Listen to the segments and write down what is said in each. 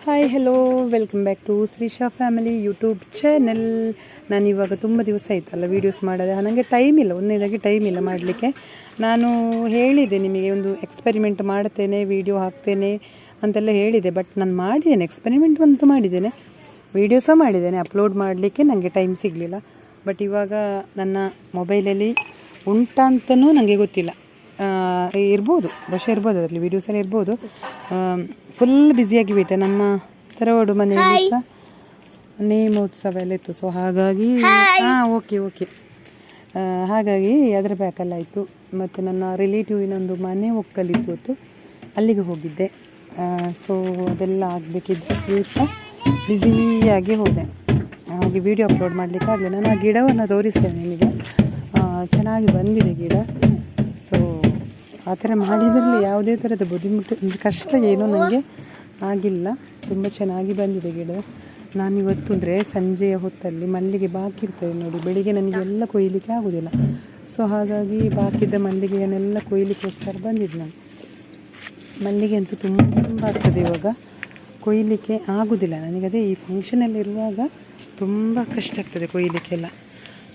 Hi hello welcome back to Shreesha family YouTube channel ನಾನು ಇವಾಗ ತುಂಬ ದಿವಸ ಆಯ್ತಲ್ಲ ವೀಡಿಯೋಸ್ ಮಾಡೋದೆ. ನನಗೆ ಟೈಮ್ ಇಲ್ಲ ಒಂದನೇದಾಗಿ ಟೈಮ್ ಇಲ್ಲ ಮಾಡಲಿಕ್ಕೆ. ನಾನು ಹೇಳಿದೆ ನಿಮಗೆ ಒಂದು ಎಕ್ಸ್ಪೆರಿಮೆಂಟ್ ಮಾಡ್ತೇನೆ ವೀಡಿಯೋ ಹಾಕ್ತೇನೆ ಅಂತೆಲ್ಲ ಹೇಳಿದೆ ಬಟ್ ನಾನು ಮಾಡಿದ್ದೇನೆ ಎಕ್ಸ್ಪೆರಿಮೆಂಟ್ ಅಂತೂ ಮಾಡಿದ್ದೇನೆ. ವೀಡಿಯೋ ಸಹ ಮಾಡಿದ್ದೇನೆ ಅಪ್ಲೋಡ್ ಮಾಡಲಿಕ್ಕೆ ನನಗೆ ಟೈಮ್ ಸಿಗಲಿಲ್ಲ. ಬಟ್ ಇವಾಗ ನನ್ನ ಮೊಬೈಲಲ್ಲಿ ಉಂಟಾ ಅಂತಲೂ ನನಗೆ ಗೊತ್ತಿಲ್ಲ. ಇರ್ಬೋದು ಬಶ ಇರ್ಬೋದು, ಅದರಲ್ಲಿ ವೀಡಿಯೋಸಲ್ಲಿ ಇರ್ಬೋದು. ಫುಲ್ ಬ್ಯುಸಿಯಾಗಿ ಬಿಟ್ಟೆ ನಮ್ಮ ತರವಾಡು ಮನೆಯಲ್ಲಿ ಸಹ ನೇಮೋತ್ಸವ ಎಲ್ಲ ಇತ್ತು ಸೊ ಹಾಗಾಗಿ ಹಾಂ ಓಕೆ ಓಕೆ ಹಾಗಾಗಿ ಅದರ ಬ್ಯಾಕಲ್ಲಿ ಆಯಿತು. ಮತ್ತು ನನ್ನ ರಿಲೇಟಿವಿನೊಂದು ಮನೆ ಒಕ್ಕಲಿತ್ತು ಹೊತ್ತು ಅಲ್ಲಿಗೆ ಹೋಗಿದ್ದೆ. ಸೊ ಅದೆಲ್ಲ ಆಗಬೇಕಿದ್ರೆ ಸ್ವಲ್ಪ ಬ್ಯುಸಿಯಾಗಿ ಹೋದೆ. ಹಾಗೆ ವಿಡಿಯೋ ಅಪ್ಲೋಡ್ ಮಾಡಲಿಕ್ಕೆ ಆಗಲಿ ನಾನು ಆ ಗಿಡವನ್ನು ತೋರಿಸ್ತೇನೆ ನಿಮಗೆ. ಆ, ಚೆನ್ನಾಗಿ ಬಂದಿದೆ ಗಿಡ. ಸೊ ಆ ಥರ ಮಾಡಿದ್ರಲ್ಲಿ ಯಾವುದೇ ಥರದ ಬುದ್ಧಿಮುಟ್ಟು ಕಷ್ಟ ಏನೂ ನನಗೆ ಆಗಿಲ್ಲ. ತುಂಬ ಚೆನ್ನಾಗಿ ಬಂದಿದೆ ಗಿಡ. ನಾನಿವತ್ತು ಅಂದರೆ ಸಂಜೆಯ ಹೊತ್ತಲ್ಲಿ ಮಲ್ಲಿಗೆ ಬಾಕಿ ಇರ್ತದೆ ನೋಡಿ, ಬೆಳಿಗ್ಗೆ ನನಗೆಲ್ಲ ಕೊಯ್ಲಿಕ್ಕೆ ಆಗೋದಿಲ್ಲ. ಸೊ ಹಾಗಾಗಿ ಬಾಕಿದ್ದ ಮಲ್ಲಿಗೆಯನ್ನೆಲ್ಲ ಕೊಯ್ಲಿಕ್ಕೋಸ್ಕರ ಬಂದಿದ್ದು ನಾನು. ಮಲ್ಲಿಗೆ ಅಂತೂ ತುಂಬ ಆಗ್ತದೆ ಇವಾಗ. ಕೊಯ್ಲಿಕ್ಕೆ ಆಗೋದಿಲ್ಲ. ನನಗದೇ ಈ ಫಂಕ್ಷನಲ್ಲಿರುವಾಗ ತುಂಬ ಕಷ್ಟ ಆಗ್ತದೆ ಕೊಯ್ಲಿಕ್ಕೆಲ್ಲ.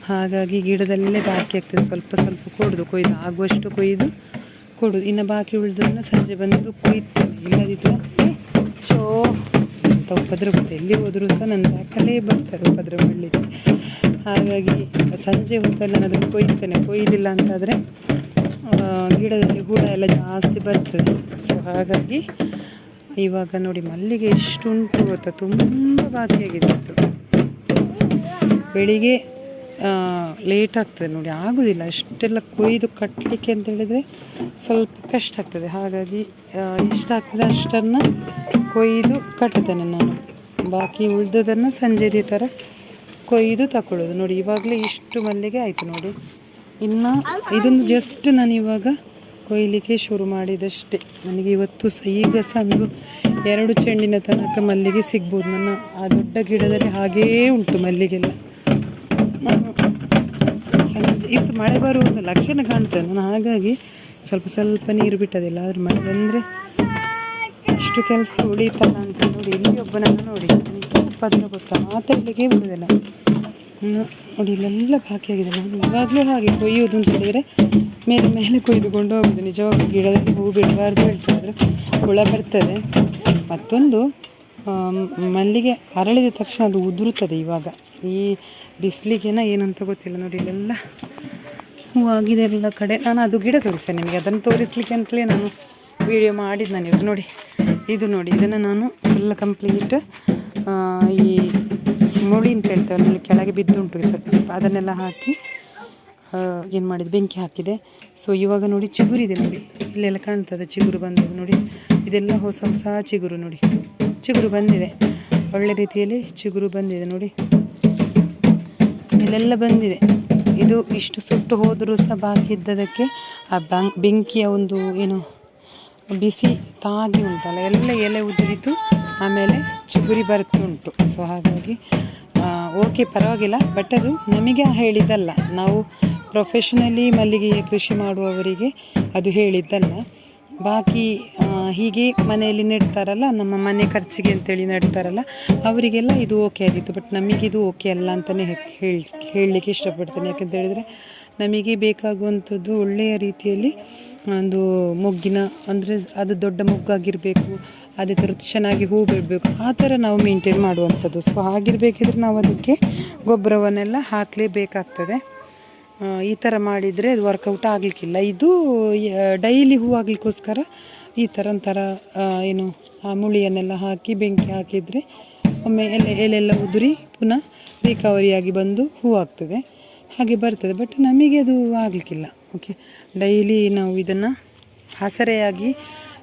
ಹಾಗಾಗಿ ಗಿಡದಲ್ಲೇ ಬಾಕಿ ಆಗ್ತದೆ. ಸ್ವಲ್ಪ ಸ್ವಲ್ಪ ಕೊಡೋದು, ಕೊಯ್ದು, ಆಗುವಷ್ಟು ಕೊಯ್ದು ಕೊಡೋದು ಇನ್ನು ಬಾಕಿ ಉಳಿದನ್ನು ಸಂಜೆ ಬಂದು ಕುಯ್ತೇನೆ. ಇಲ್ಲದಿದ್ದರೆ ಶೋ ಅಂತ ಉಪದ್ರ ಎಲ್ಲಿ ಹೋದರೂ ಸಹ ನನ್ನ ಬ್ಯಾಕಲ್ಲೇ ಬರ್ತಾರೆ ಉಪದ್ರ ಮಾಡಲಿಕ್ಕೆ. ಹಾಗಾಗಿ ಸಂಜೆ ಹೊತ್ತಲ್ಲಿ ನಾನು ಅದನ್ನು ಕೊಯ್ತೇನೆ. ಕೊಯ್ಲಿಲ್ಲ ಅಂತಾದರೆ ಗಿಡದಲ್ಲಿ ಹುಳ ಎಲ್ಲ ಜಾಸ್ತಿ ಬರ್ತದೆ. ಸೊ ಹಾಗಾಗಿ ಇವಾಗ ನೋಡಿ ಮಲ್ಲಿಗೆ ಎಷ್ಟುಂಟು ಗೊತ್ತಾ. ತುಂಬ ಬಾಕಿಯಾಗಿದೆ ಬೆಳಿಗ್ಗೆ ಲೇಟ್ ಆಗ್ತದೆ ನೋಡಿ, ಆಗೋದಿಲ್ಲ. ಅಷ್ಟೆಲ್ಲ ಕೊಯ್ದು ಕಟ್ಟಲಿಕ್ಕೆ ಅಂತ ಹೇಳಿದರೆ ಸ್ವಲ್ಪ ಕಷ್ಟ ಆಗ್ತದೆ. ಹಾಗಾಗಿ ಇಷ್ಟ ಎಷ್ಟಾಗ್ತದೆ ಅಷ್ಟನ್ನು ಕೊಯ್ದು ಕಟ್ತೇನೆ ನಾನು. ಬಾಕಿ ಉಳಿದದನ್ನು ಸಂಜೆ ಈ ಥರ ಕೊಯ್ದು ತಗೊಳ್ಳೋದು ನೋಡಿ, ಇವಾಗಲೇ ಇಷ್ಟು ಮಲ್ಲಿಗೆ ಆಯಿತು ನೋಡಿ. ಇನ್ನು ಇದೊಂದು ಜಸ್ಟ್ ನಾನು ಇವಾಗ ಕೊಯ್ಲಿಕ್ಕೆ ಶುರು ಮಾಡಿದಷ್ಟೇ. ನನಗೆ ಇವತ್ತು ಸಹ ಈಗ ಸಹ ಎರಡು ಚೆಂಡಿನ ತನಕ ಮಲ್ಲಿಗೆ ಸಿಗ್ಬೋದು. ನನ್ನ ಆ ದೊಡ್ಡ ಗಿಡದಲ್ಲಿ ಹಾಗೇ ಉಂಟು ಮಲ್ಲಿಗೆಲ್ಲ. ಇದು ಮಳೆ ಬರುವ ಒಂದು ಲಕ್ಷಣ ಕಾಣ್ತದೆ. ನಾನು ಹಾಗಾಗಿ ಸ್ವಲ್ಪ ಸ್ವಲ್ಪ ನೀರು ಬಿಟ್ಟದಿಲ್ಲ. ಆದರೆ ಮಳೆ ಬಂದರೆ ಅಷ್ಟು ಕೆಲಸ ಉಳಿತಲ್ಲ ಅಂತ ನೋಡಿ ಇಲ್ಲಿ ಒಬ್ಬನನ್ನು ನೋಡಿ ಪದ್ರ ಗೊತ್ತಾ? ಮಾತಾಡಲಿಕ್ಕೆ ಬಿಡೋದಿಲ್ಲ ಇನ್ನು ನೋಡಿ, ಇಲ್ಲೆಲ್ಲ ಬಾಕಿ ಆಗಿದೆ. ನಾನು ಇವಾಗಲೂ ಹಾಗೆ ಕೊಯ್ಯೋದು ಅಂತ ಹೇಳಿದರೆ ಮೇಲೆ ಮೇಲೆ ಕೊಯ್ದುಕೊಂಡು ಹೋಗೋದು ನಿಜವಾಗಿ ಗಿಡದಲ್ಲಿ ಹೂ ಬಿಡಬಾರ್ದು ಹೇಳ್ತಾರೆ ಹುಳ ಬರ್ತದೆ. ಮತ್ತೊಂದು ಮಲ್ಲಿಗೆ ಅರಳಿದ ತಕ್ಷಣ ಅದು ಉದುರುತ್ತದೆ ಇವಾಗ. ಈ ಬಿಸಿಲಿಗೆನ ಏನಂತ ಗೊತ್ತಿಲ್ಲ. ನೋಡಿ, ಇಲ್ಲೆಲ್ಲ ಹೂವಾಗಿದೆ ಎಲ್ಲ ಕಡೆ. ನಾನು ಅದು ಗಿಡ ತೋರಿಸ್ತೇನೆ ನಿಮಗೆ. ಅದನ್ನು ತೋರಿಸ್ಲಿಕ್ಕೆ ಅಂತಲೇ ನಾನು ವಿಡಿಯೋ ಮಾಡಿದ್ದು ನಾನು ಇದು ನೋಡಿ. ಇದು ನೋಡಿ, ಇದನ್ನು ನಾನು ಎಲ್ಲ ಕಂಪ್ಲೀಟ್ ಈ ಮುಳಿ ಅಂತ ಹೇಳ್ತೇವೆ ಅಲ್ಲಿ ಕೆಳಗೆ ಬಿದ್ದುಂಟು ಸ್ವಲ್ಪ ಸ್ವಲ್ಪ. ಅದನ್ನೆಲ್ಲ ಹಾಕಿ ಏನು ಮಾಡಿದ್ದು, ಬೆಂಕಿ ಹಾಕಿದೆ. ಸೊ ಇವಾಗ ನೋಡಿ ಚಿಗುರಿದೆ ನೋಡಿ. ಇಲ್ಲೆಲ್ಲ ಕಾಣ್ತದೆ ಚಿಗುರು ಬಂದಿದೆ ನೋಡಿ. ಇದೆಲ್ಲ ಹೊಸ ಹೊಸ ಚಿಗುರು ನೋಡಿ. ಚಿಗುರು ಬಂದಿದೆ. ಒಳ್ಳೆ ರೀತಿಯಲ್ಲಿ ಚಿಗುರು ಬಂದಿದೆ ನೋಡಿ. ಇಲ್ಲೆಲ್ಲ ಬಂದಿದೆ. ಇದು ಇಷ್ಟು ಸುಟ್ಟು ಹೋದರೂ ಸಹ ಬಾಕಿ ಇದ್ದದಕ್ಕೆ ಆ ಬೆಂಕಿಯ ಒಂದು ಏನು ಬಿಸಿ ತಾಗಿ ಉಂಟಲ್ಲ, ಎಲ್ಲ ಎಲೆ ಉದುರಿತು, ಆಮೇಲೆ ಚಿಗುರಿ ಬರ್ತುಂಟು ಸೊ ಹಾಗಾಗಿ ಓಕೆ ಪರವಾಗಿಲ್ಲ ಬಟ್ ಅದು ನಮಗೆ ಹೇಳಿದ್ದಲ್ಲ. ನಾವು ಪ್ರೊಫೆಷನಲಿ ಮಲ್ಲಿಗೆಯ ಕೃಷಿ ಮಾಡುವವರಿಗೆ ಅದು ಹೇಳಿದ್ದಲ್ಲ. ಬಾಕಿ ಹೀಗೆ ಮನೆಯಲ್ಲಿ ನೆಡ್ತಾರಲ್ಲ, ನಮ್ಮ ಮನೆ ಖರ್ಚಿಗೆ ಅಂತೇಳಿ ನೆಡ್ತಾರಲ್ಲ, ಅವರಿಗೆಲ್ಲ ಇದು ಓಕೆ ಆಗಿತ್ತು. ಬಟ್ ನಮಗಿದು ಓಕೆ ಅಲ್ಲ ಅಂತಲೇ ಹೇಳಿ, ಹೇಳಲಿಕ್ಕೆ ಇಷ್ಟಪಡ್ತೇನೆ. ಯಾಕಂತ ಹೇಳಿದರೆ, ನಮಗೆ ಬೇಕಾಗುವಂಥದ್ದು ಒಳ್ಳೆಯ ರೀತಿಯಲ್ಲಿ ಒಂದು ಮೊಗ್ಗಿನ, ಅಂದರೆ ಅದು ದೊಡ್ಡ ಮೊಗ್ಗಾಗಿರಬೇಕು, ಅದೇ ಥರ ಚೆನ್ನಾಗಿ ಹೂ ಬಿಡಬೇಕು, ಆ ಥರ ನಾವು ಮೇಂಟೈನ್ ಮಾಡುವಂಥದ್ದು. ಸೊ ಹಾಗಿರಬೇಕಿದ್ರೆ ನಾವು ಅದಕ್ಕೆ ಗೊಬ್ಬರವನ್ನೆಲ್ಲ ಹಾಕಲೇಬೇಕಾಗ್ತದೆ. ಈ ಥರ ಮಾಡಿದರೆ ಅದು ವರ್ಕೌಟ್ ಆಗಲಿಕ್ಕಿಲ್ಲ. ಇದು ಡೈಲಿ ಹೂ ಆಗಲಿಕ್ಕೋಸ್ಕರ ಈ ಥರ ಒಂಥರ ಏನು, ಆ, ಮುಳಿಯನ್ನೆಲ್ಲ ಹಾಕಿ, ಬೆಂಕಿ ಹಾಕಿದರೆ ಒಮ್ಮೆ ಎಲೆ ಎಲೆಲ್ಲ ಉದುರಿ ಪುನಃ ರಿಕವರಿಯಾಗಿ ಬಂದು ಹೂ ಆಗ್ತದೆ. ಹಾಗೆ ಬರ್ತದೆ. ಬಟ್ ನಮಗೆ ಅದು ಆಗಲಿಕ್ಕಿಲ್ಲ. ಓಕೆ ಡೈಲಿ ನಾವು ಇದನ್ನು ಆಸರೆಯಾಗಿ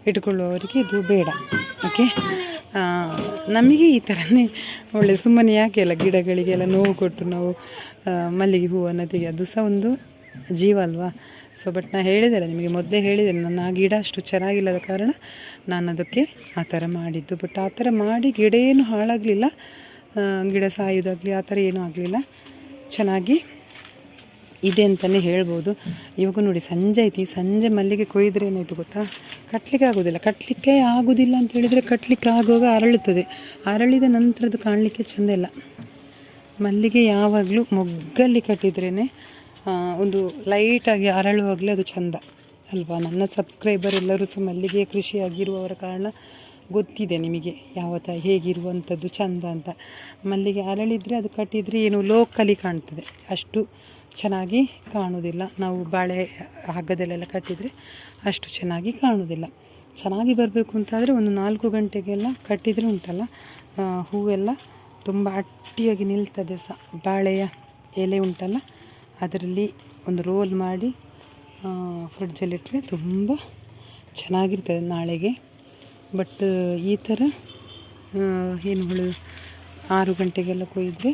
ಇಟ್ಕೊಳ್ಳುವವರಿಗೆ ಇದು ಬೇಡ. ಓಕೆ ನಮಗೆ ಈ ಥರನೇ ಒಳ್ಳೆ ಸುಮ್ಮನೆ ಯಾಕೆ ಅಲ್ಲ ಗಿಡಗಳಿಗೆಲ್ಲ ನೋವು ಕೊಟ್ಟು ನಾವು ಮಲ್ಲಿಗೆ ಹೂವನ್ನು ಅದು ಸಹ ಒಂದು ಜೀವ ಅಲ್ವಾ? ಸೊ ಬಟ್ ನಾನು ಹೇಳಿದ್ದೇನೆ, ನಿಮಗೆ ಮೊದಲೇ ಹೇಳಿದ್ದೇನೆ, ನನ್ನ ಆ ಗಿಡ ಅಷ್ಟು ಚೆನ್ನಾಗಿಲ್ಲದ ಕಾರಣ ನಾನು ಅದಕ್ಕೆ ಆ ಥರ ಮಾಡಿದ್ದು. ಬಟ್ ಆ ಥರ ಮಾಡಿ ಗಿಡ ಏನು ಹಾಳಾಗಲಿಲ್ಲ ಗಿಡ ಸಾಯೋದಾಗಲಿ, ಆ ಥರ ಏನೂ ಆಗಲಿಲ್ಲ. ಚೆನ್ನಾಗಿ ಇದೆ ಅಂತಲೇ ಹೇಳ್ಬೋದು. ಇವಾಗ ನೋಡಿ, ಸಂಜೆ ಐತಿ ಸಂಜೆ ಮಲ್ಲಿಗೆ ಕೊಯ್ದರೆ ಏನಾಯಿತು ಗೊತ್ತಾ? ಕಟ್ಟಲಿಕ್ಕೆ ಆಗೋದಿಲ್ಲ. ಕಟ್ಟಲಿಕ್ಕೆ ಆಗೋದಿಲ್ಲ ಅಂತ ಹೇಳಿದರೆ ಕಟ್ಟಲಿಕ್ಕೆ ಆಗುವಾಗ ಅರಳುತ್ತದೆ. ಅರಳಿದ ನಂತರದ್ದು ಕಾಣಲಿಕ್ಕೆ ಚೆಂದ ಇಲ್ಲ. ಮಲ್ಲಿಗೆ ಯಾವಾಗಲೂ ಮೊಗ್ಗಲ್ಲಿ ಕಟ್ಟಿದ್ರೇ ಒಂದು ಲೈಟಾಗಿ ಅರಳುವಾಗಲೇ ಅದು ಚಂದ ಅಲ್ವಾ? ನನ್ನ ಸಬ್ಸ್ಕ್ರೈಬರ್ ಎಲ್ಲರೂ ಸಹ ಮಲ್ಲಿಗೆ ಕೃಷಿಯಾಗಿರುವವರ ಕಾರಣ ಗೊತ್ತಿದೆ ನಿಮಗೆ ಯಾವ ಥರ ಹೇಗಿರುವಂಥದ್ದು ಚಂದ ಅಂತ. ಮಲ್ಲಿಗೆ ಅರಳಿದರೆ ಅದು ಕಟ್ಟಿದರೆ ಏನು ಲೋಕಲಿ ಕಾಣ್ತದೆ. ಅಷ್ಟು ಚೆನ್ನಾಗಿ ಕಾಣುವುದಿಲ್ಲ. ನಾವು ಬಾಳೆ ಹಗ್ಗದಲ್ಲೆಲ್ಲ ಕಟ್ಟಿದರೆ ಅಷ್ಟು ಚೆನ್ನಾಗಿ ಕಾಣುವುದಿಲ್ಲ. ಚೆನ್ನಾಗಿ ಬರಬೇಕು ಅಂತಾದರೆ ಒಂದು ನಾಲ್ಕು ಗಂಟೆಗೆಲ್ಲ ಕಟ್ಟಿದರೆ ಉಂಟಲ್ಲ? ಹೂವೆಲ್ಲ ತುಂಬ ಅಟ್ಟಿಯಾಗಿ ನಿಲ್ತದೆ ಸಹ ಬಾಳೆಯ ಎಲೆ ಉಂಟಲ್ಲ ಅದರಲ್ಲಿ ಒಂದು ರೋಲ್ ಮಾಡಿ ಫ್ರಿಡ್ಜಲ್ಲಿಟ್ಟರೆ ತುಂಬ ಚೆನ್ನಾಗಿರ್ತದೆ ನಾಳೆಗೆ. ಬಟ್ ಈ ಥರ ಏನು ಹೇಳು ಆರು ಗಂಟೆಗೆಲ್ಲ ಕೊಯ್ದರೆ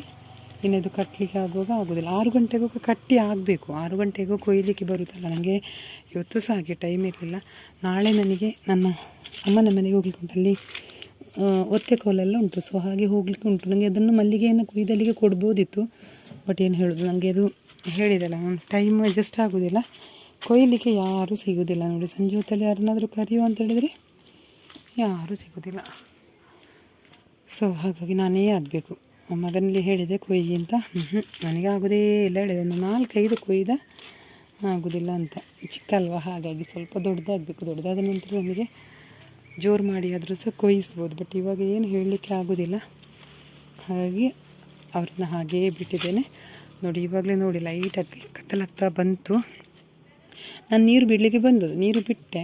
ಇನ್ನದು ಕಟ್ಟಲಿಕ್ಕೆ ಆಗುವಾಗ ಆಗೋದಿಲ್ಲ. ಆರು ಗಂಟೆಗೂ ಕಟ್ಟಿ ಆಗಬೇಕು. ಆರು ಗಂಟೆಗೂ ಕೊಯ್ಲಿಕ್ಕೆ ಬರುತ್ತಲ್ಲ ನನಗೆ ಇವತ್ತು ಸಹ ಹಾಗೆ ಟೈಮ್ ಇರಲಿಲ್ಲ. ನಾಳೆ ನನಗೆ ನನ್ನ ಅಮ್ಮನ ಮನೆಗೆ ಹೋಗ್ಲಿಕ್ಕೆ ಉಂಟು ಅಲ್ಲಿ ಆ, ಒತ್ತೆ ಕೋಲೆಲ್ಲ ಉಂಟು. ಸೊ ಹಾಗೆ ಹೋಗ್ಲಿಕ್ಕೆ ಉಂಟು. ನನಗೆ ಅದನ್ನು ಮಲ್ಲಿಗೆಯನ್ನು ಕೊಯ್ದಲ್ಲಿಗೆ ಕೊಡ್ಬೋದಿತ್ತು. ಬಟ್ ಏನು ಹೇಳೋದು? ನನಗೆ ಅದು ಹೇಳಿದಲ್ಲ. ಟೈಮ್ ಅಡ್ಜಸ್ಟ್ ಆಗೋದಿಲ್ಲ. ಕೊಯ್ಲಿಕ್ಕೆ ಯಾರೂ ಸಿಗೋದಿಲ್ಲ. ನೋಡಿ, ಸಂಜೆ ಹೊತ್ತಲ್ಲಿ ಯಾರನ್ನಾದರೂ ಕರೆಯುವ ಅಂತ ಹೇಳಿದರೆ ಯಾರೂ ಸಿಗೋದಿಲ್ಲ. ಸೊ ಹಾಗಾಗಿ ನಾನೇ ಆಗಬೇಕು. ಮಗನಲ್ಲಿ ಹೇಳಿದೆ ಕೊಯ್ಯಿ ಅಂತ. ನನಗೆ ಆಗೋದೇ ಇಲ್ಲ. ಹೇಳಿದೆ, ಒಂದು ನಾಲ್ಕೈದು ಕೊಯ್ದ ಆಗೋದಿಲ್ಲ ಅಂತ. ಚಿಕ್ಕಲ್ವ? ಹಾಗಾಗಿ ಸ್ವಲ್ಪ ದೊಡ್ಡದಾಗಬೇಕು. ದೊಡ್ಡದಾದ ನಂತರ ನಮಗೆ ಜೋರು ಮಾಡಿ ಆದರೂ ಸಹ ಕೊಯ್ಸ್ಬೋದು. ಬಟ್ ಇವಾಗ ಏನು ಹೇಳಲಿಕ್ಕೆ ಆಗೋದಿಲ್ಲ. ಹಾಗಾಗಿ ಅವ್ರನ್ನ ಹಾಗೇ ಬಿಟ್ಟಿದ್ದೇನೆ. ನೋಡಿ, ಇವಾಗಲೇ ನೋಡಿ ಲೈಟಾಗಿ ಕತ್ತಲಾಗ್ತಾ ಬಂತು. ನಾನು ನೀರು ಬಿಡಲಿಕ್ಕೆ ಬಂದದ್ದು. ನೀರು ಬಿಟ್ಟೆ.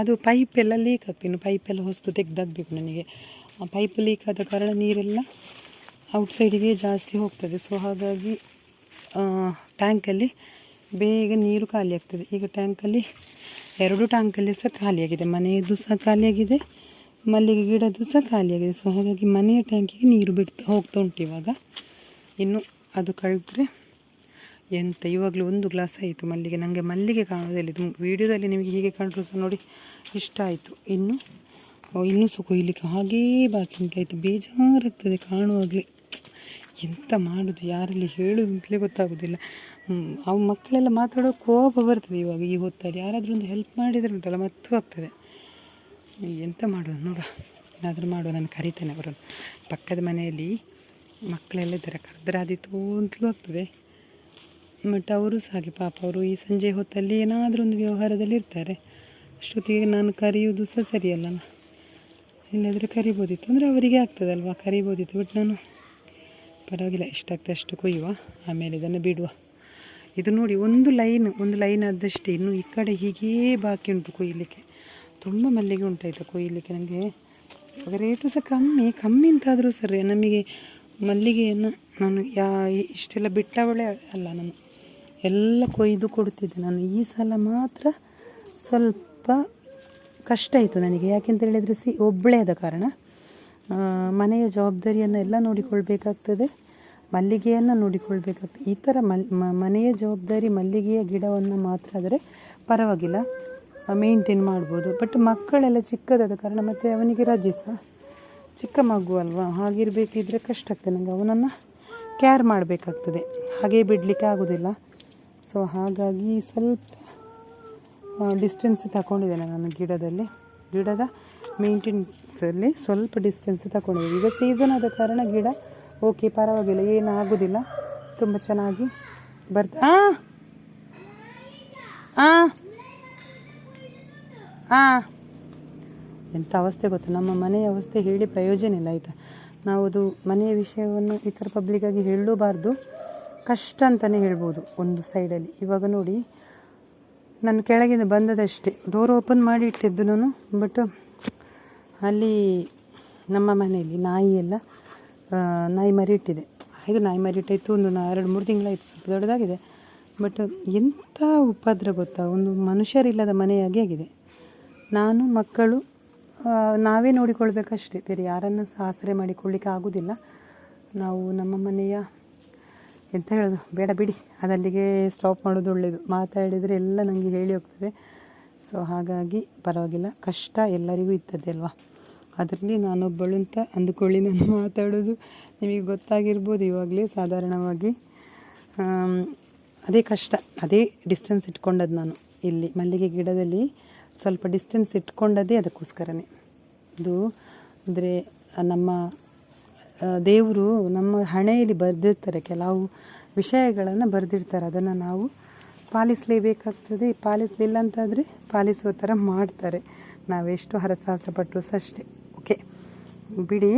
ಅದು ಪೈಪೆಲ್ಲ ಲೀಕ್ ಆಗ್ತೀನಿ ಪೈಪೆಲ್ಲ ಹೊಸದು ತೆಗ್ದಾಗಬೇಕು ನನಗೆ. ಆ ಪೈಪ್ ಲೀಕ್ ಆದ ಕಾರಣ ನೀರೆಲ್ಲ ಔಟ್ಸೈಡಿಗೆ ಜಾಸ್ತಿ ಹೋಗ್ತದೆ. ಸೊ ಹಾಗಾಗಿ ಟ್ಯಾಂಕಲ್ಲಿ ಬೇಗ ನೀರು ಖಾಲಿ ಆಗ್ತದೆ. ಈಗ ಟ್ಯಾಂಕಲ್ಲಿ ಎರಡು ಟ್ಯಾಂಕಲ್ಲಿ ಸಹ ಖಾಲಿಯಾಗಿದೆ. ಮನೆಯದು ಸಹ ಖಾಲಿಯಾಗಿದೆ. ಮಲ್ಲಿಗೆ ಗಿಡದ್ದು ಸಹ ಖಾಲಿಯಾಗಿದೆ. ಸೊ ಹಾಗಾಗಿ ಮನೆಯ ಟ್ಯಾಂಕಿಗೆ ನೀರು ಬಿಡ್ತಾ ಹೋಗ್ತಾ ಉಂಟು ಇವಾಗ. ಇನ್ನು ಅದು ಕಳೆದ್ರೆ ಎಂತ? ಇವಾಗಲೂ ಒಂದು ಗ್ಲಾಸ್ ಆಯಿತು ಮಲ್ಲಿಗೆ. ನನಗೆ ಮಲ್ಲಿಗೆ ಕಾಣೋದಿಲ್ಲ ವೀಡಿಯೋದಲ್ಲಿ ನಿಮಗೆ ಹೀಗೆ ಕಂಡ್ರು ಸಹ ನೋಡಿ ಇಷ್ಟ ಆಯಿತು. ಇನ್ನು ಇನ್ನು ಸಹ ಕೊಯ್ಲಿಕ್ಕೆ ಹಾಗೇ ಬಾಕಿ ಉಂಟಾಯಿತು ಬೇಜಾರಾಗ್ತದೆ ಕಾಣುವಾಗಲೇ. ಎಂತ ಮಾಡೋದು? ಯಾರಲ್ಲಿ ಹೇಳೋದು ಅಂತಲೇ ಗೊತ್ತಾಗೋದಿಲ್ಲ. ಅವು ಮಕ್ಕಳೆಲ್ಲ ಮಾತಾಡೋ ಕೋಪ ಬರ್ತದೆ ಇವಾಗ ಈ ಹೊತ್ತಲ್ಲಿ. ಯಾರಾದರೂ ಒಂದು ಹೆಲ್ಪ್ ಮಾಡಿದರೆ ಉಂಟಲ್ಲ, ಮತ್ತೂ ಆಗ್ತದೆ. ಎಂತ ಮಾಡೋದು? ನೋಡ, ಏನಾದರೂ ಮಾಡುವ, ನಾನು ಕರಿತೇನೆ ಅವರನ್ನು. ಪಕ್ಕದ ಮನೆಯಲ್ಲಿ ಮಕ್ಕಳೆಲ್ಲ ಇದ್ದಾರೆ. ಆದಿತ್ತು ಅಂತಲೂ ಆಗ್ತದೆ. ಬಟ್ ಅವರು ಸಹ ಹಾಗೆ, ಪಾಪ ಅವರು ಈ ಸಂಜೆ ಹೊತ್ತಲ್ಲಿ ಏನಾದರೂ ಒಂದು ವ್ಯವಹಾರದಲ್ಲಿ ಇರ್ತಾರೆ. ಅಷ್ಟೊತ್ತಿಗೆ ನಾನು ಕರೆಯುವುದು ಸಹ ಸರಿಯಲ್ಲ. ಇಲ್ಲಾದರೆ ಕರಿಬೋದಿತ್ತು. ಅಂದರೆ ಅವರಿಗೆ ಆಗ್ತದಲ್ವಾ? ಕರಿಬೋದಿತ್ತು. ಬಟ್ ನಾನು ಪರವಾಗಿಲ್ಲ ಎಷ್ಟಾಗ್ತದೆ ಅಷ್ಟು ಕೊಯ್ಯುವ. ಆಮೇಲೆ ಇದನ್ನು ಬಿಡುವ. ಇದು ನೋಡಿ ಒಂದು ಲೈನ್ ಒಂದು ಲೈನ್ ಆದಷ್ಟೇ. ಇನ್ನು ಈ ಕಡೆ ಹೀಗೇ ಬಾಕಿ ಉಂಟು ಕೊಯ್ಯಲಿಕ್ಕೆ ತುಂಬ ಮಲ್ಲಿಗೆ ಉಂಟಾಯಿತು ಕೊಯ್ಯಲಿಕ್ಕೆ ನನಗೆ ಅದು ರೇಟು ಸಹ ಕಮ್ಮಿ ಕಮ್ಮಿ ಅಂತಾದರೂ ಸರಿ. ನಮಗೆ ಮಲ್ಲಿಗೆಯನ್ನು ನಾನು ಯಾ, ಇಷ್ಟೆಲ್ಲ ಬಿಟ್ಟವಳೆ ಅಲ್ಲ ನಾನು. ಎಲ್ಲ ಕೊಯ್ದು ಕೊಡ್ತಿದ್ದೆ ನಾನು. ಈ ಸಲ ಮಾತ್ರ ಸ್ವಲ್ಪ ಕಷ್ಟ ಆಯಿತು ನನಗೆ. ಯಾಕೆಂತ ಹೇಳಿದರೆ ಸಿ ಒಬ್ಬಳೇ ಆದ ಕಾರಣ ಮನೆಯ ಜವಾಬ್ದಾರಿಯನ್ನು ಎಲ್ಲ ನೋಡಿಕೊಳ್ಬೇಕಾಗ್ತದೆ. ಮಲ್ಲಿಗೆಯನ್ನು ನೋಡಿಕೊಳ್ಬೇಕಾಗ್ತದೆ. ಈ ಥರ ಮನೆಯ ಜವಾಬ್ದಾರಿ ಮಲ್ಲಿಗೆಯ ಗಿಡವನ್ನು ಮಾತ್ರ ಆದರೆ ಪರವಾಗಿಲ್ಲ. ಮೇಂಟೈನ್ ಮಾಡ್ಬೋದು. ಬಟ್ ಮಕ್ಕಳೆಲ್ಲ ಚಿಕ್ಕದಾದ ಕಾರಣ ಮತ್ತು ಅವನಿಗೆ ರಜೆ ಸಹ ಚಿಕ್ಕ ಮಗು ಅಲ್ವಾ? ಹಾಗಿರಬೇಕಿದ್ರೆ ಕಷ್ಟ ಆಗ್ತದೆ. ನನಗೆ ಅವನನ್ನು ಕೇರ್ ಮಾಡಬೇಕಾಗ್ತದೆ. ಹಾಗೆ ಬಿಡಲಿಕ್ಕೆ ಆಗೋದಿಲ್ಲ. ಸೊ ಹಾಗಾಗಿ ಸ್ವಲ್ಪ ಡಿಸ್ಟೆನ್ಸ್ ತಗೊಂಡಿದ್ದೇನೆ ನಾನು ಗಿಡದಲ್ಲಿ. ಗಿಡದ ಮೇಂಟೆನ್ಸಲ್ಲಿ ಸ್ವಲ್ಪ ಡಿಸ್ಟೆನ್ಸ್ ತಗೊಂಡಿದ್ದೀನಿ ಈಗ ಸೀಸನ್ ಆದ ಕಾರಣ ಗಿಡ ಓಕೆ, ಪರವಾಗಿಲ್ಲ ಏನು ಆಗೋದಿಲ್ಲ ತುಂಬ ಚೆನ್ನಾಗಿ ಬರ್ತ ಹಾಂ ಹಾಂ ಹಾಂ ಎಂಥ ಅವಸ್ಥೆ ಗೊತ್ತು? ನಮ್ಮ ಮನೆಯ ಅವಸ್ಥೆ ಹೇಳಿ ಪ್ರಯೋಜನ ಇಲ್ಲ ಆಯಿತಾ? ನಾವು ಅದು ಮನೆಯ ವಿಷಯವನ್ನು ಥರ ಪಬ್ಲಿಕ್ಕಾಗಿ ಹೇಳಲೂಬಾರ್ದು. ಕಷ್ಟ ಅಂತಲೇ ಹೇಳ್ಬೋದು ಒಂದು ಸೈಡಲ್ಲಿ ಇವಾಗ ನೋಡಿ, ನಾನು ಕೆಳಗಿಂದ ಬಂದದಷ್ಟೇ. ಡೋರ್ ಓಪನ್ ಮಾಡಿ ಇಟ್ಟಿದ್ದು ನಾನು ಬಟ್ ಅಲ್ಲಿ ನಮ್ಮ ಮನೆಯಲ್ಲಿ ನಾಯಿಯೆಲ್ಲ ನಾಯಿ ಮರಿ ಇಟ್ಟಿದೆ ಇದು ನಾಯಿ ಮರಿ ಇಟ್ಟಾಯಿತು ಒಂದು ಎರಡು, ಮೂರು ತಿಂಗಳಾಯಿತು, ಸ್ವಲ್ಪ ದೊಡ್ಡದಾಗಿದೆ. ಬಟ್ ಎಂಥ ಉಪದ್ರ ಗೊತ್ತಾ? ಒಂದು ಮನುಷ್ಯರಿಲ್ಲದ ಮನೆಯಾಗಿ ಆಗಿದೆ. ನಾನು, ಮಕ್ಕಳು ನಾವೇ ನೋಡಿಕೊಳ್ಬೇಕಷ್ಟೇ. ಬೇರೆ ಯಾರನ್ನು ಸಹ ಆಸರೆ ಮಾಡಿಕೊಳ್ಳಿಕ್ಕೆ ಆಗೋದಿಲ್ಲ. ನಾವು ನಮ್ಮ ಮನೆಯ, ಎಂತ ಹೇಳೋದು? ಬೇಡ ಬಿಡಿ. ಅದಲ್ಲಿಗೆ ಸ್ಟಾಪ್ ಮಾಡೋದು ಒಳ್ಳೆಯದು ಮಾತಾಡಿದರೆ ಎಲ್ಲ ನನಗೆ ಹೇಳಿ ಹೋಗ್ತದೆ. ಸೊ ಹಾಗಾಗಿ ಪರವಾಗಿಲ್ಲ. ಕಷ್ಟ ಎಲ್ಲರಿಗೂ ಇದ್ದದ್ದೇ ಅಲ್ವಾ? ಅದರಲ್ಲಿ ನಾನೊಬ್ಬಳು ಅಂತ ಅಂದುಕೊಳ್ಳಿ ನಾನು ಮಾತಾಡೋದು. ನಿಮಗೆ ಗೊತ್ತಾಗಿರ್ಬೋದು ಇವಾಗಲೇ ಸಾಧಾರಣವಾಗಿ. ಅದೇ ಕಷ್ಟ, ಅದೇ ಡಿಸ್ಟೆನ್ಸ್ ಇಟ್ಕೊಂಡದ್ದು ನಾನು. ಇಲ್ಲಿ ಮಲ್ಲಿಗೆ ಗಿಡದಲ್ಲಿ ಸ್ವಲ್ಪ ಡಿಸ್ಟೆನ್ಸ್ ಇಟ್ಕೊಂಡದ್ದೇ ಅದಕ್ಕೋಸ್ಕರನೇ. ಇದು ಅಂದರೆ ನಮ್ಮ ದೇವರು ನಮ್ಮ ಹಣೆಯಲ್ಲಿ ಬರೆದಿರ್ತಾರೆ. ಕೆಲವು ವಿಷಯಗಳನ್ನು ಬರೆದಿರ್ತಾರೆ. ಅದನ್ನು ನಾವು ಪಾಲಿಸಲೇಬೇಕಾಗ್ತದೆ. ಪಾಲಿಸಲಿಲ್ಲ ಅಂತಾದರೆ ಪಾಲಿಸುವ ಥರ ಮಾಡ್ತಾರೆ. ನಾವೆಷ್ಟು ಹರಸಾಹಸ ಪಟ್ಟರು ಸಹ ಓಕೆ. ಬಿಡಿ,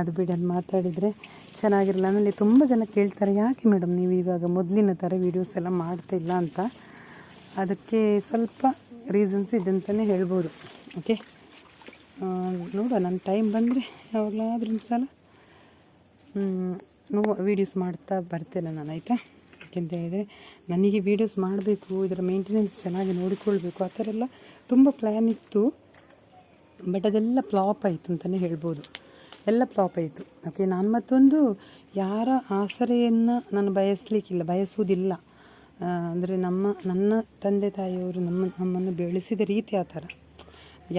ಅದು ಬಿಡಿ ಅಲ್ಲಿ ಮಾತಾಡಿದರೆ ಚೆನ್ನಾಗಿರಲ್ಲ. ಆಮೇಲೆ ತುಂಬ ಜನ ಕೇಳ್ತಾರೆ, ಯಾಕೆ ಮೇಡಮ್ ನೀವು ಇವಾಗ ಮೊದಲಿನ ಥರ ವೀಡಿಯೋಸ್ ಎಲ್ಲ ಮಾಡ್ತಿಲ್ಲ ಅಂತ? ಅದಕ್ಕೆ ಸ್ವಲ್ಪ ರೀಸನ್ಸ್ ಇದೆ ಅಂತಲೇ ಹೇಳ್ಬೋದು. ಓಕೆ. ನೋಡುವ ನನ್ನ ಟೈಮ್ ಬಂದರೆ ಯಾವಾಗಲಾದ್ರೂ ಸಲ ನೋ ವೀಡಿಯೋಸ್ ಮಾಡ್ತಾ ಬರ್ತೇನೆ ನಾನು, ಆಯಿತಾ? ಯಾಕೆಂತ ಹೇಳಿದರೆ ನನಗೆ ವೀಡಿಯೋಸ್ ಮಾಡಬೇಕು, ಇದರ ಮೇಂಟೆನೆನ್ಸ್ ಚೆನ್ನಾಗಿ ನೋಡಿಕೊಳ್ಬೇಕು, ಆ ಥರ ಎಲ್ಲ ತುಂಬ ಪ್ಲ್ಯಾನ್ ಇತ್ತು. ಬಟ್ ಅದೆಲ್ಲ ಫ್ಲಾಪ್ ಆಯಿತು ಅಂತಲೇ ಹೇಳ್ಬೋದು. ಎಲ್ಲ ಫ್ಲಾಪ್ ಆಯಿತು. ಓಕೆ ನಾನು ಮತ್ತೊಂದು ಯಾರ ಆಸರೆಯನ್ನು ನಾನು ಬಯಸಲಿಕ್ಕಿಲ್ಲ, ಬಯಸುವುದಿಲ್ಲ. ಅಂದರೆ ನಮ್ಮ, ನನ್ನ ತಂದೆ ತಾಯಿಯವರು ನಮ್ಮ, ನಮ್ಮನ್ನು ಬೆಳೆಸಿದ ರೀತಿ ಆ ಥರ.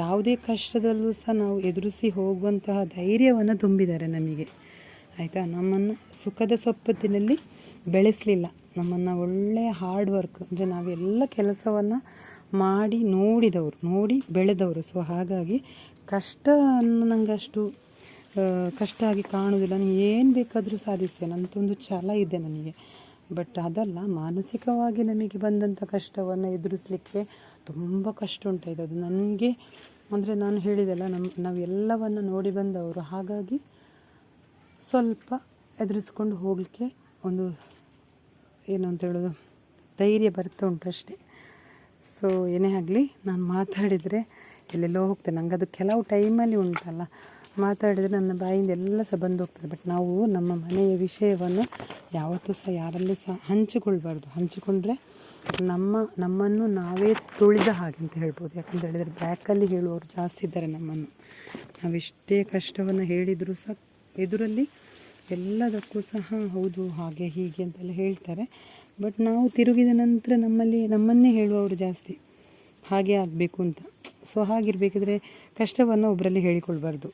ಯಾವುದೇ ಕಷ್ಟದಲ್ಲೂ ಸಹ ನಾವು ಎದುರಿಸಿ ಹೋಗುವಂತಹ ಧೈರ್ಯವನ್ನು ತುಂಬಿದ್ದಾರೆ ನಮಗೆ. ಆಯಿತಾ? ನಮ್ಮನ್ನು ಸುಖದ ಸೊಪ್ಪತ್ತಿನಲ್ಲಿ ಬೆಳೆಸಲಿಲ್ಲ. ನಮ್ಮನ್ನು ಒಳ್ಳೆಯ ಹಾರ್ಡ್ ವರ್ಕ್ ಅಂದರೆ ನಾವೆಲ್ಲ ಕೆಲಸವನ್ನು ಮಾಡಿ ನೋಡಿದವರು, ನೋಡಿ ಬೆಳೆದವರು. ಸೊ ಹಾಗಾಗಿ ಕಷ್ಟ ನನಗೆ ಅಷ್ಟು ಕಷ್ಟ ಆಗಿ ಕಾಣುವುದಿಲ್ಲ. ನಾನು ಏನು ಬೇಕಾದರೂ ಸಾಧಿಸ್ತೇನೆ ಒಂದು ಛಲ ಇದೆ ನನಗೆ. ಬಟ್ ಅದಲ್ಲ, ಮಾನಸಿಕವಾಗಿ ನಮಗೆ ಬಂದಂಥ ಕಷ್ಟವನ್ನು ಎದುರಿಸಲಿಕ್ಕೆ ತುಂಬ ಕಷ್ಟ ಉಂಟಾಯಿತು. ಅದು ನನಗೆ, ಅಂದರೆ ನಾನು ಹೇಳಿದೆಲ್ಲ ನಮ್ಮ ನಾವೆಲ್ಲವನ್ನು ನೋಡಿ ಬಂದವರು. ಹಾಗಾಗಿ ಸ್ವಲ್ಪ ಎದುರಿಸ್ಕೊಂಡು ಹೋಗಲಿಕ್ಕೆ ಒಂದು ಏನು ಅಂತ ಹೇಳೋದು? ಧೈರ್ಯ ಬರ್ತಾ ಉಂಟು ಅಷ್ಟೇ. ಸೊ ಏನೇ ಆಗಲಿ, ನಾನು ಮಾತಾಡಿದರೆ ಎಲ್ಲೆಲ್ಲೋ ಹೋಗ್ತೇನೆ. ನಂಗೆ ಅದು ಕೆಲವು ಟೈಮಲ್ಲಿ ಉಂಟಲ್ಲ. ಮಾತಾಡಿದರೆ ನನ್ನ ಬಾಯಿಂದ ಎಲ್ಲ ಸಹ ಬಂದು ಹೋಗ್ತದೆ. ಬಟ್ ನಾವು ನಮ್ಮ ಮನೆಯ ವಿಷಯವನ್ನು ಯಾವತ್ತೂ ಸಹ, ಯಾರಲ್ಲೂ ಸಹ ಹಂಚಿಕೊಳ್ಬಾರ್ದು. ಹಂಚಿಕೊಂಡ್ರೆ ನಮ್ಮ, ನಮ್ಮನ್ನು ನಾವೇ ತುಳಿದ ಹಾಗೆ ಅಂತ ಹೇಳ್ಬೋದು. ಯಾಕಂತ ಹೇಳಿದರೆ ಬ್ಯಾಕಲ್ಲಿ ಹೇಳುವವರು ಜಾಸ್ತಿ ಇದ್ದಾರೆ ನಮ್ಮನ್ನು. ನಾವೆಷ್ಟೇ ಕಷ್ಟವನ್ನು ಹೇಳಿದರೂ ಸಹ ಎದುರಲ್ಲಿ ಎಲ್ಲದಕ್ಕೂ ಸಹ ಹೌದು, ಹಾಗೆ, ಹೀಗೆ ಅಂತೆಲ್ಲ ಹೇಳ್ತಾರೆ. ಬಟ್ ನಾವು ತಿರುಗಿದ ನಂತರ ನಮ್ಮಲ್ಲಿ, ನಮ್ಮನ್ನೇ ಹೇಳುವವರು ಜಾಸ್ತಿ. ಹಾಗೆ ಆಗಬೇಕು ಅಂತ. ಸೊ ಹಾಗಿರಬೇಕಿದ್ರೆ ಕಷ್ಟವನ್ನು ಒಬ್ಬರಲ್ಲಿ ಹೇಳಿಕೊಳ್ಬಾರ್ದು.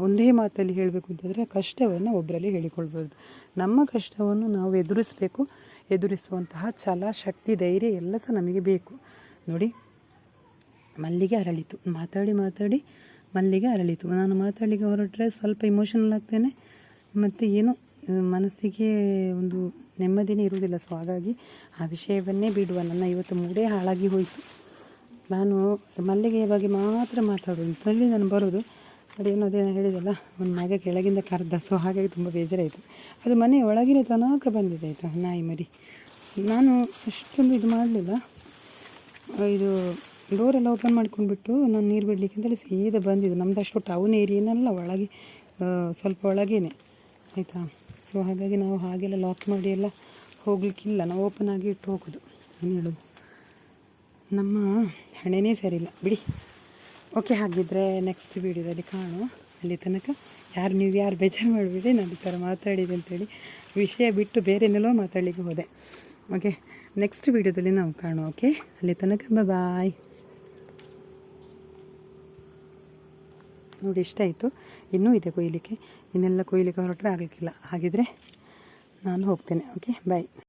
ಒಂದೇ ಮಾತಲ್ಲಿ ಹೇಳಬೇಕು ಅಂತಂದರೆ ಕಷ್ಟವನ್ನು ಒಬ್ಬರಲ್ಲಿ ಹೇಳಿಕೊಳ್ಬಾರ್ದು. ನಮ್ಮ ಕಷ್ಟವನ್ನು ನಾವು ಎದುರಿಸಬೇಕು. ಎದುರಿಸುವಂತಹ ಛಲ, ಶಕ್ತಿ, ಧೈರ್ಯ ಎಲ್ಲ ಸಹ ನಮಗೆ ಬೇಕು. ನೋಡಿ, ಮಲ್ಲಿಗೆ ಅರಳಿತು. ಮಾತಾಡಿ ಮಾತಾಡಿ ಮಲ್ಲಿಗೆ ಅರಳಿತು. ನಾನು ಮಾತಾಡಲಿಕ್ಕೆ ಹೊರಟ್ರೆ ಸ್ವಲ್ಪ ಇಮೋಷನಲ್ ಆಗ್ತೇನೆ. ಮತ್ತು ಏನು ಮನಸ್ಸಿಗೆ ಒಂದು ನೆಮ್ಮದಿನೇ ಇರುವುದಿಲ್ಲ. ಸೊ ಹಾಗಾಗಿ ಆ ವಿಷಯವನ್ನೇ ಬಿಡುವ. ನನ್ನ ಇವತ್ತು ಮೂಡೇ ಹಾಳಾಗಿ ಹೋಯಿತು. ನಾನು ಮಲ್ಲಿಗೆಯ ಬಗ್ಗೆ ಮಾತ್ರ ಮಾತಾಡೋದು ಅಂತೇಳಿ ನಾನು ಬರೋದು ಅದು ಏನು ಅದೇನು ಹೇಳಿದಲ್ಲ, ಒಂದು ಮಗ ಕೆಳಗಿಂದ ಕರೆದ. ಸೊ ಹಾಗಾಗಿ ತುಂಬ ಬೇಜಾರಾಯಿತು. ಅದು ಮನೆ ಒಳಗಿನ ತನಕ ಬಂದಿದೆ, ಆಯಿತಾ? ನಾಯಿ ಮರಿ. ನಾನು ಅಷ್ಟೊಂದು ಇದು ಮಾಡಲಿಲ್ಲ. ಇದು ಡೋರೆಲ್ಲ ಓಪನ್ ಮಾಡ್ಕೊಂಡ್ಬಿಟ್ಟು ನಾನು ನೀರು ಬಿಡಲಿಕ್ಕೆ ಅಂತೇಳಿ ಸೀದಾ ಬಂದಿದ್ದು. ನಮ್ದು ಅಷ್ಟು ಟೌನ್ ಏರಿಯಾನೆಲ್ಲ ಒಳಗೆ ಸ್ವಲ್ಪ ಒಳಗೇನೆ. ಆಯಿತಾ? ಸೊ ಹಾಗಾಗಿ ನಾವು ಹಾಗೆಲ್ಲ ಲಾಕ್ ಮಾಡಿ ಎಲ್ಲ ಹೋಗ್ಲಿಕ್ಕಿಲ್ಲ. ನಾವು ಓಪನ್ ಆಗಿ ಇಟ್ಟು ಹೋಗೋದು. ಏನು ಹೇಳೋದು. ನಮ್ಮ ಹಣೆನೇ ಸರಿಯಿಲ್ಲ. ಬಿಡಿ. ಓಕೆ ಹಾಗಿದ್ದರೆ ನೆಕ್ಸ್ಟ್ ವೀಡಿಯೋದಲ್ಲಿ ಕಾಣು ಅಲ್ಲಿ ತನಕ ಯಾರು ನೀವು ಯಾರು ಬೇಜಾರು ಮಾಡಿಬಿಡಿ ನಾನು ಈ ಥರ ಮಾತಾಡಿದೆ ಅಂತೇಳಿ ವಿಷಯ ಬಿಟ್ಟು ಬೇರೆನೆಲ್ಲೋ ಮಾತಾಡಲಿಕ್ಕೆ ಹೋದೆ. ಓಕೆ ನೆಕ್ಸ್ಟ್ ವೀಡಿಯೋದಲ್ಲಿ ನಾವು ಕಾಣು ಓಕೆ ಅಲ್ಲಿ ತನಕ ಬಾಯ್ ನೋಡಿ, ಇಷ್ಟ ಆಯಿತು. ಇನ್ನೂ ಇದೆ ಕೊಯ್ಲಿಕ್ಕೆ. ಇನ್ನೆಲ್ಲ ಕೊಯ್ಲಿಕ್ಕೆ ಹೊರಟ್ರೆ ಆಗಲಿಕ್ಕಿಲ್ಲ. ಹಾಗಿದ್ರೆ ನಾನು ಹೋಗ್ತೇನೆ. Okay bye